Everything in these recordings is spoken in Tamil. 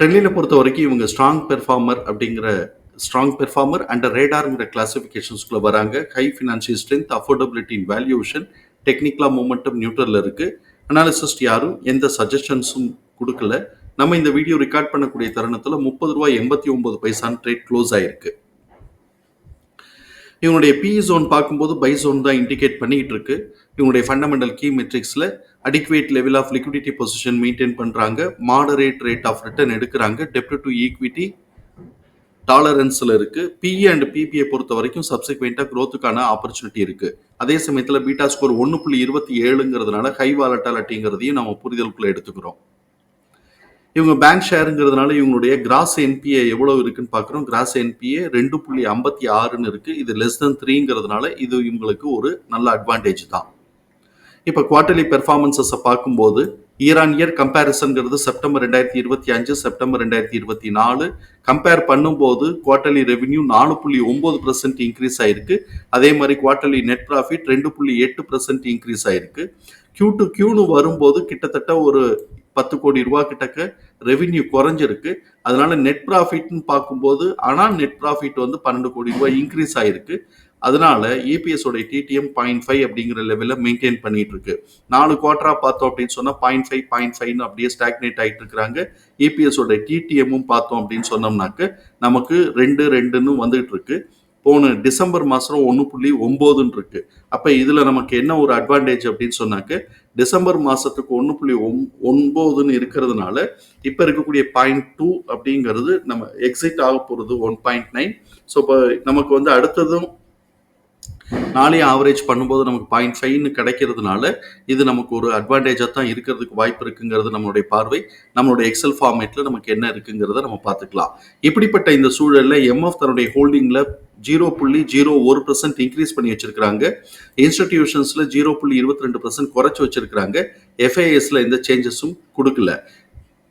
டெல்லியில் பொறுத்த வரைக்கும் இவங்க ஸ்ட்ராங் பெர்ஃபார்மர் அப்படிங்கிற ஸ்ட்ராங் பெர்ஃபார்மர் அண்ட் ரேடார்ங்கிற கிளாசிஃபிகேஷன்ஸ்குள்ள வராங்க. High financial strength affordability in valuation டெக்னிக்கலா மூமெண்டம் நியூட்ரலில் இருக்கு. அனாலிசிஸ்ட் யாரும் எந்த சஜஷன்ஸும் கொடுக்கல. நம்ம இந்த வீடியோ ரெக்கார்ட் பண்ணக்கூடிய தருணத்தில் முப்பது ரூபாய் எண்பத்தி ஒன்பது பைசான் ட்ரேட் க்ளோஸ் ஆயிருக்கு. இவனுடைய பி ஜோன் பார்க்கும்போது பை ஜோன் தான் இண்டிகேட் பண்ணிக்கிட்டு இருக்கு. இவனுடைய fundamental key மெட்ரிக்ஸில் adequate level of liquidity position maintain பண்ணுறாங்க மாடரேட் ரேட் ஆஃப் ரிட்டர்ன் எடுக்கிறாங்க. டெப்ட் டு ஈக்விட்டி டாலரன்ஸில் இருக்குது பிஇ அண்ட் பிபிஐ பொறுத்த வரைக்கும் சப்சிக்வெண்ட்டாக க்ரோத்துக்கான ஆப்பர்ச்சுனிட்டி இருக்குது அதே சமயத்தில் பீட்டா ஸ்கோர் ஒன்று புள்ளி இருபத்தி ஏழுங்கிறதுனால ஹை வாலட்டாலிட்டிங்கிறதையும் நம்ம புரிதலுக்குள்ளே எடுத்துக்கிறோம். இவங்க பேங்க் ஷேருங்கிறதுனால இவங்களுடைய கிராஸ் என்பிஏ எவ்வளவு இருக்குன்னு பார்க்குறோம். கிராஸ் என்பிஏ ரெண்டு புள்ளி ஐம்பத்தி ஆறுன்னு இருக்குது இது லெஸ் தென் த்ரீங்கிறதுனால இது இவங்களுக்கு ஒரு நல்ல அட்வான்டேஜ் தான். இப்போ குவார்டர்லி பெர்ஃபார்மன்சஸை பார்க்கும்போது இயர் ஆன் இயர் கம்பேரிசன்கிறது செப்டம்பர் ரெண்டாயிரத்தி இருபத்தி அஞ்சு செப்டம்பர் ரெண்டாயிரத்தி இருபத்தி நாலு. கம்பேர் பண்ணும்போது குவார்டர்லி ரெவென்யூ நாலு புள்ளி ஒன்பது பர்சன்ட் இன்க்ரீஸ் ஆயிருக்கு. அதே மாதிரி குவார்டர்லி நெட் ப்ராஃபிட் ரெண்டு புள்ளி எட்டு பர்சன்ட் இன்க்ரீஸ் ஆயிருக்கு. கியூ டு கியூன்னு வரும்போது கிட்டத்தட்ட ஒரு பத்து கோடி ரூபா கிட்டக்க ரெவின்யூ குறைஞ்சிருக்கு. அதனால நெட் ப்ராஃபிட்னு பார்க்கும்போது ஆனால் நெட் ப்ராஃபிட் வந்து பன்னெண்டு கோடி ரூபாய் இன்க்ரீஸ் ஆயிருக்கு. அதனால ஏபிஎஸ் உடைய டிடிஎம் பாயிண்ட் ஃபைவ் அப்படிங்கிற லெவலில் மெயின்டைன் பண்ணிட்டு இருக்கு நாலு குவார்டரா பார்த்தோம் அப்படின்னு சொன்னால் பாயிண்ட் ஃபைவ் பாயிண்ட் ஃபைவ்னு அப்படியே ஸ்டாக்னேட் ஆகிட்டு இருக்கிறாங்க. ஏபிஎஸ் உடைய டிடிஎம்மும் பார்த்தோம் அப்படின்னு சொன்னோம்னாக்க நமக்கு ரெண்டு ரெண்டுன்னு வந்துகிட்டு இருக்கு. போன டிசம்பர் மாதம் ஒன்று புள்ளி ஒம்போதுன்னு இருக்கு. அப்போ இதில் நமக்கு என்ன ஒரு அட்வான்டேஜ் அப்படின்னு சொன்னாக்க டிசம்பர் மாதத்துக்கு ஒன்று புள்ளி ஒம் ஒன்பதுன்னு இருக்கிறதுனால இப்போ இருக்கக்கூடிய பாயிண்ட் டூ அப்படிங்கிறது நம்ம எக்ஸிட் ஆக போகிறது ஒன் பாயிண்ட் நைன் ஸோ இப்போ நமக்கு வந்து அடுத்ததும் நாளையும் ஆவரேஜ் பண்ணும்போது நமக்கு பாயிண்ட் ஃபைவ்னு கிடைக்கிறதுனால இது நமக்கு ஒரு அட்வான்டேஜாக தான் இருக்கிறதுக்கு வாய்ப்பு இருக்குங்கிறது நம்மளுடைய பார்வை. நம்மளுடைய எக்ஸல் ஃபார்மேட்டில் நமக்கு என்ன இருக்குங்கிறத நம்ம பார்த்துக்கலாம். இப்படிப்பட்ட இந்த சூழலில் எம்எஃப் தன்னுடைய ஹோல்டிங்கில் ஜீரோ புள்ளி ஜீரோ ஒரு பர்சன்ட் இன்க்ரீஸ் பண்ணி வச்சிருக்கிறாங்க. இன்ஸ்டிடியூஷன்ஸில் ஜீரோ புள்ளி இருபத்தி ரெண்டு பர்சன்ட் குறைச்சி வச்சிருக்கிறாங்க. எஃப்ஐஎஸ்ல எந்த சேஞ்சஸும் கொடுக்கல.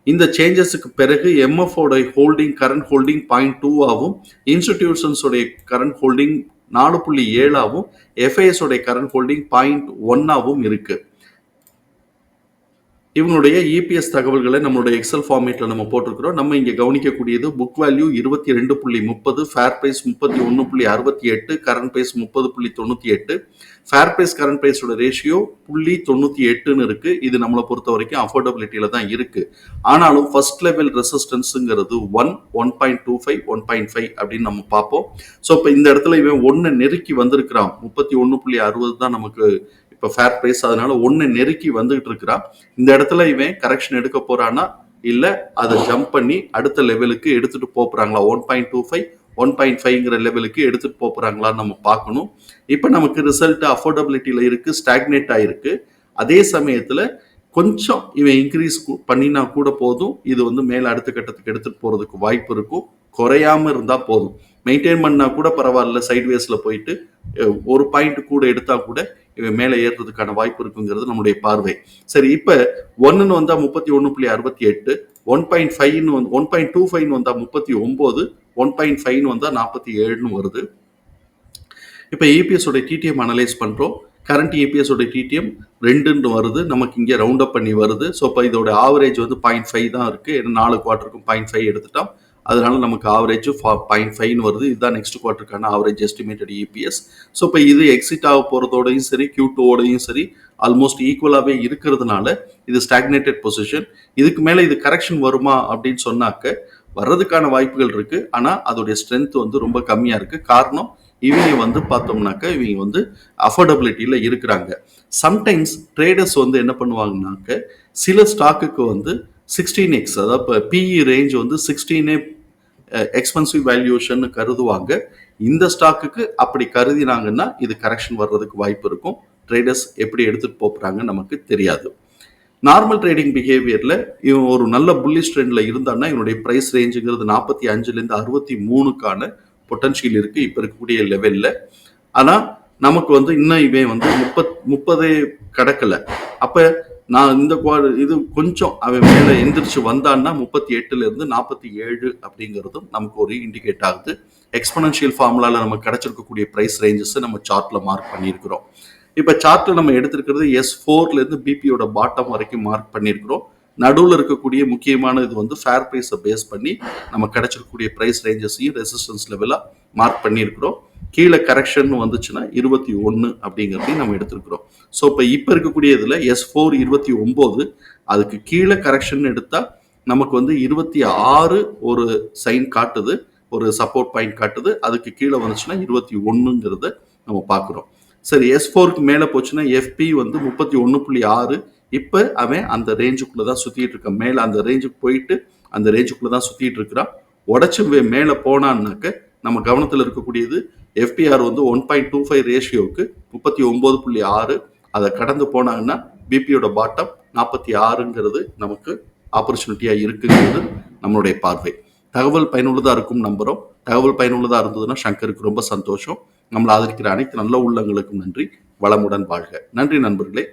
இந்த சேஞ்சஸுக்கு பிறகு எம்எஃப்ஓட ஹோல்டிங் கரண்ட் ஹோல்டிங் பாயிண்ட் டூவாகவும் இன்ஸ்டிடியூஷன்ஸோடைய கரண்ட் ஹோல்டிங் நாலு புள்ளி ஏழாவும் எஃப்ஐஎஸோடைய கரண்ட் ஹோல்டிங் பாயிண்ட் ஒன்னாகவும் இருக்குது இவங்களுடைய இபிஎஸ் தகவல்களை நம்மளுடைய எக்ஸல் ஃபார்மேட்டில் நம்ம போட்டிருக்கிறோம். நம்ம இங்கே கவனிக்கக்கூடியது புக் வேல்யூ இருபத்தி ரெண்டு புள்ளி முப்பது ஃபேர் பிரைஸ் முப்பத்தி ஒன்று புள்ளி அறுபத்தி எட்டு கரண்ட் பிரைஸ் முப்பது புள்ளி தொண்ணூற்றி எட்டு. ஃபேர் பிரைஸ் கரண்ட் பிரைஸோட ரேஷியோ புள்ளி தொண்ணூற்றி எட்டுன்னு இருக்குது இது நம்மளை பொறுத்த வரைக்கும் அஃபோர்டபிலிட்டியில தான் இருக்குது ஆனாலும் first level ரெசிஸ்டன்ஸுங்கிறது one one point two five one point five அப்படின்னு நம்ம பார்ப்போம். ஸோ இப்போ இந்த இடத்துல இவன் ஒன்று நெருக்கி வந்திருக்கிறான். முப்பத்தி ஒன்று புள்ளி அறுபது தான் நமக்கு இப்போ ஃபேர் ப்ரைஸ் அதனால ஒன்று நெருக்கி வந்துகிட்டு இருக்கிறான் இந்த இடத்துல இவன் கரெக்ஷன் எடுக்க போறான்னா இல்லை அதை ஜம்ப் பண்ணி அடுத்த லெவலுக்கு எடுத்துட்டு போறாங்களா? One point two five one point ஃபைவ்ங்கிற லெவலுக்கு எடுத்துட்டு போறாங்களான்னு நம்ம பார்க்கணும். இப்போ நமக்கு ரிசல்ட் அஃபோர்டபிலிட்டியில் இருக்கு ஸ்டாக்னேட் ஆயிருக்கு. அதே சமயத்தில் கொஞ்சம் இவன் இன்க்ரீஸ் பண்ணினா கூட போதும். இது வந்து மேலே அடுத்த கட்டத்துக்கு எடுத்துட்டு போறதுக்கு வாய்ப்பு இருக்கும். குறையாம இருந்தா போதும். மெயின்டைன் பண்ணால் கூட பரவாயில்ல சைட்வேஸில் போயிட்டு ஒரு பாயிண்ட் கூட எடுத்தால் கூட இவன் மேலே ஏறுறதுக்கான வாய்ப்பு இருக்குங்கிறது நம்முடைய பார்வை. சரி இப்போ ஒன்றுன்னு வந்தால் முப்பத்தி ஒன்று புள்ளி அறுபத்தி எட்டு ஒன் பாயிண்ட் ஃபைவ்னு வந்து ஒன் பாயிண்ட் டூ ஃபைவ்னு வந்தால் முப்பத்தி ஒம்பது ஒன் பாயிண்ட் ஃபைவ்னு வந்தால் நாற்பத்தி ஏழுன்னு வருது. இப்போ ஏபிஎஸ் உடைய டிடிஎம் அனலைஸ் பண்ணுறோம் கரண்ட் ஏபிஎஸ் உடைய டிடிஎம் ரெண்டுன்னு வருது. நமக்கு இங்கே ரவுண்ட் அப் பண்ணி வருது. ஸோ இப்போ இதோட ஆவரேஜ் வந்து பாயிண்ட் ஃபைவ் தான் இருக்குது ஏன்னா நாலு குவார்ட்டருக்கும் பாயிண்ட் ஃபைவ் எடுத்துட்டோம். அதனால நமக்கு ஆவரேஜ் பாயிண்ட் ஃபைவ்னு வருது. இதுதான் நெக்ஸ்ட் குவார்ட்டருக்கான ஆவரேஜ் எஸ்டிமேட்டட் இபிஎஸ் ஸோ இப்போ இது எக்ஸிட் ஆக போகிறதோடையும் சரி கியூ டூவோடையும் சரி ஆல்மோஸ்ட் ஈக்குவலாகவே இருக்கிறதுனால இது ஸ்டாக்னேட்டட் பொசிஷன் இதுக்கு மேலே இது கரெக்ஷன் வருமா அப்படின்னு சொன்னாக்க வர்றதுக்கான வாய்ப்புகள் இருக்கு. ஆனால் அதோடைய ஸ்ட்ரென்த் வந்து ரொம்ப கம்மியாக இருக்கு. காரணம் இவங்க வந்து பார்த்தோம்னாக்க இவங்க வந்து அஃபோர்டபிலிட்டியில் இருக்கிறாங்க. சம்டைம்ஸ் ட்ரேடர்ஸ் வந்து என்ன பண்ணுவாங்கனாக்க சில ஸ்டாக்குக்கு வந்து சிக்ஸ்டீன் எக்ஸ் அதாவது இப்போ பிஇ ரேஞ்ச் வந்து சிக்ஸ்டீனே எக்ஸ்பென்சிவ் வேல்யூஷன் கருதுவாங்க. இந்த ஸ்டாக்குக்கு அப்படி கருதினாங்கன்னா இது கரெக்ஷன் வர்றதுக்கு வாய்ப்பு இருக்கும். ட்ரேடர்ஸ் எப்படி எடுத்துகிட்டு போகிறாங்க நமக்கு தெரியாது. நார்மல் ட்ரேடிங் பிஹேவியரில் இவன் ஒரு நல்ல புல்லிஷ் ட்ரெண்டில் இருந்தான்னா இவனுடைய ப்ரைஸ் ரேஞ்சுங்கிறது நாற்பத்தி அஞ்சுலேருந்து அறுபத்தி மூணுக்கான பொட்டன்ஷியல் இருக்குது இப்போ இருக்கக்கூடிய லெவலில் ஆனால் நமக்கு வந்து இன்னும் இவன் வந்து முப்பத் முப்பதே கடக்கலை. அப்போ நான் இந்த இது கொஞ்சம் அவன் மேலே எந்திரிச்சு வந்தான்னா முப்பத்தி எட்டுல இருந்து நாற்பத்தி ஏழு அப்படிங்கிறதும் நமக்கு ஒரு இண்டிகேட் ஆகுது. எக்ஸ்பனன்ஷியல் ஃபார்முலால நமக்கு கிடைச்சிருக்கக்கூடிய ப்ரைஸ் ரேஞ்சஸ் நம்ம சார்ட்ல மார்க் பண்ணியிருக்கிறோம். இப்போ சார்ட்ல நம்ம எடுத்திருக்கிறது எஸ் ஃபோர்ல இருந்து பிபியோட பாட்டம் வரைக்கும் மார்க் பண்ணியிருக்கிறோம். நடுவில் இருக்கக்கூடிய முக்கியமான இது வந்து ஃபேர் ப்ரைஸை பேஸ் பண்ணி நம்ம கிடைச்சிருக்கக்கூடிய ப்ரைஸ் ரேஞ்சஸையும் ரெசிஸ்டன்ஸ் லெவலாக மார்க் பண்ணியிருக்கிறோம். கீழே கரெக்ஷன் வந்துச்சுன்னா இருபத்தி ஒன்று அப்படிங்கிறதையும் நம்ம எடுத்திருக்கிறோம். ஸோ இப்போ இப்போ இருக்கக்கூடிய இதில் எஸ் ஃபோர் இருபத்தி ஒம்பது அதுக்கு கீழே கரெக்ஷன் எடுத்தால் நமக்கு வந்து இருபத்தி ஆறு ஒரு சைன் காட்டுது ஒரு சப்போர்ட் பாயிண்ட் காட்டுது அதுக்கு கீழே வந்துச்சுன்னா இருபத்தி ஒன்றுங்கிறத நம்ம பார்க்குறோம். சரி எஸ் ஃபோருக்கு மேலே போச்சுன்னா எஃப்பி வந்து முப்பத்தி ஒன்று புள்ளி ஆறு இப்போ அவன் அந்த ரேஞ்சுக்குள்ளே தான் சுற்றிட்டு இருக்கான். மேலே அந்த ரேஞ்சுக்கு போயிட்டு அந்த ரேஞ்சுக்குள்ளே தான் சுற்றிட்டு இருக்கிறான். உடச்சி மேலே போனான்னாக்க நம்ம கவனத்தில் இருக்கக்கூடியது எஃபிஆர் வந்து ஒன் பாயிண்ட் டூ ஃபைவ் ரேஷியோவுக்கு முப்பத்தி ஒம்பது புள்ளி ஆறு அதை கடந்து போனாங்கன்னா பிபியோட பாட்டம் நாற்பத்தி ஆறுங்கிறது நமக்கு ஆப்பர்ச்சுனிட்டியாக இருக்குங்கிறது நம்மளுடைய பார்வை. தகவல் பயனுள்ளதாக இருக்கும் நம்புகிறோம் தகவல் பயனுள்ளதாக இருந்ததுன்னா சங்கருக்கு ரொம்ப சந்தோஷம். நம்மளை ஆதரிக்கிற அனைத்து நல்ல உள்ளங்களுக்கும் நன்றி. வளமுடன் வாழ்க. நன்றி நண்பர்களே.